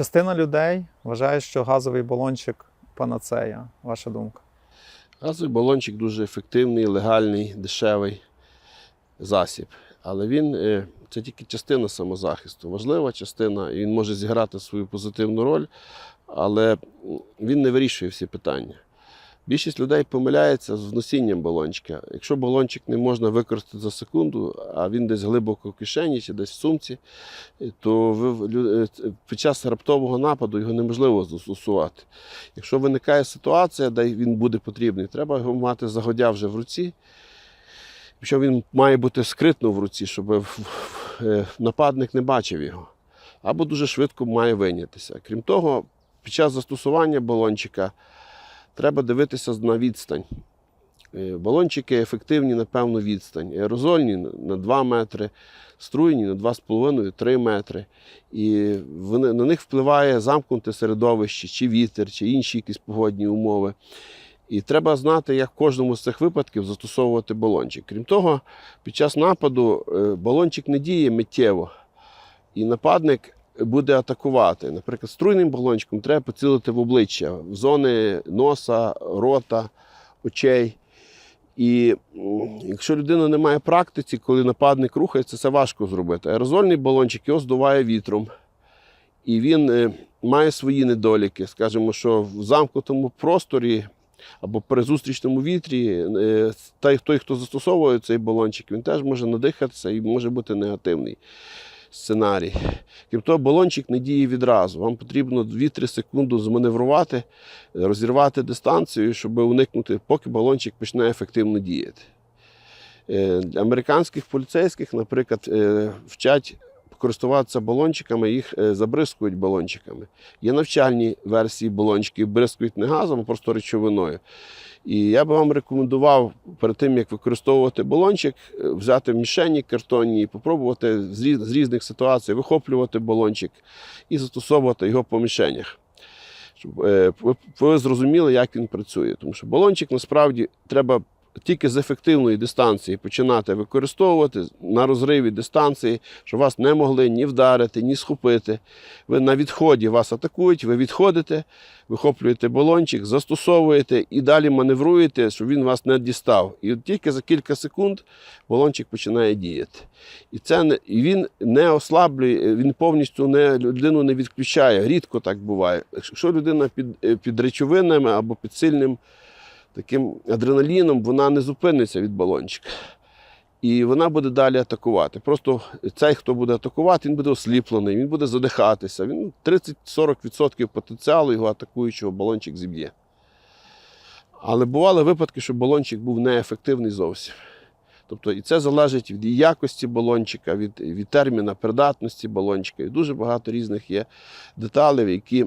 Частина людей вважає, що газовий балончик панацея. Ваша думка? Газовий балончик дуже ефективний, легальний, дешевий засіб. Але він е, це тільки частина самозахисту. Важлива частина, і він може зіграти свою позитивну роль, але він не вирішує всі питання. Більшість людей помиляється з носінням балончика. Якщо балончик не можна використати за секунду, а він десь глибоко в кишені чи десь в сумці, то ви, е, під час раптового нападу його неможливо застосувати. Якщо виникає ситуація, де він буде потрібний, треба його мати загодя вже в руці. Причому він має бути скритно в руці, щоб е, нападник не бачив його. Або дуже швидко має вийнятися. Крім того, під час застосування балончика треба дивитися на відстань. Е, Балончики ефективні на певну відстань. Аерозольні на 2 метри, струйні на 2,5-3 метри. І на них впливає замкнуте середовище, чи вітер, чи інші якісь погодні умови. І треба знати, як в кожному з цих випадків застосовувати балончик. Крім того, під час нападу е, балончик не діє миттєво, і нападник буде атакувати. Наприклад, струйним балончиком треба поцілити в обличчя, в зони носа, рота, очей. І якщо людина не має практиці, коли нападник рухається, це важко зробити. Аерозольний балончик його здуває вітром. І він е, має свої недоліки. Скажімо, що в замкнутому просторі або при зустрічному вітрі, е, той, хто застосовує цей балончик, він теж може надихатися і може бути негативний сценарій. Крім того, балончик не діє відразу. Вам потрібно 2-3 секунди зманеврувати, розірвати дистанцію, щоб уникнути, поки балончик почне ефективно діяти. Е, американських поліцейських, наприклад, е, вчать користуватися балончиками, їх е, забризкують балончиками. Є навчальні версії балончиків, бризкують не газом, а просто речовиною. І я би вам рекомендував перед тим, як використовувати балончик, е, взяти мішені картонні і попробувати з різних ситуацій вихоплювати балончик і застосовувати його по мішенях. Щоб е, ви зрозуміли, як він працює. Тому що балончик насправді треба тільки з ефективної дистанції починати використовувати на розриві дистанції, щоб вас не могли ні вдарити, ні схопити. Ви на відході вас атакують, ви відходите, вихоплюєте балончик, застосовуєте і далі маневруєте, щоб він вас не дістав. І тільки за кілька секунд балончик починає діяти. І, це і він не ослаблює, він повністю не, людину не відключає. Рідко так буває. Якщо людина під, е, під речовинами або під сильним таким адреналіном, вона не зупиниться від балончика. І вона буде далі атакувати. Просто цей, хто буде атакувати, він буде осліплений, він буде задихатися. Він 30-40% потенціалу його атакуючого балончик зіб'є. Але бували випадки, що балончик був неефективний зовсім. Тобто, і це залежить від якості балончика, від, від терміна придатності балончика. І дуже багато різних є деталей, які.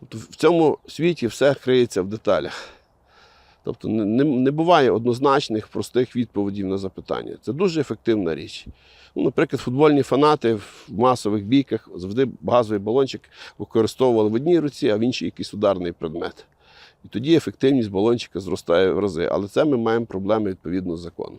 Тобто, в цьому світі все криється в деталях. Тобто не, не, буває однозначних простих відповідей на запитання. Це дуже ефективна річ. Ну, наприклад, футбольні фанати в масових бійках завжди газовий балончик використовували в одній руці, а в іншій якийсь ударний предмет. І тоді ефективність балончика зростає в рази. Але це ми маємо проблеми відповідно з законом.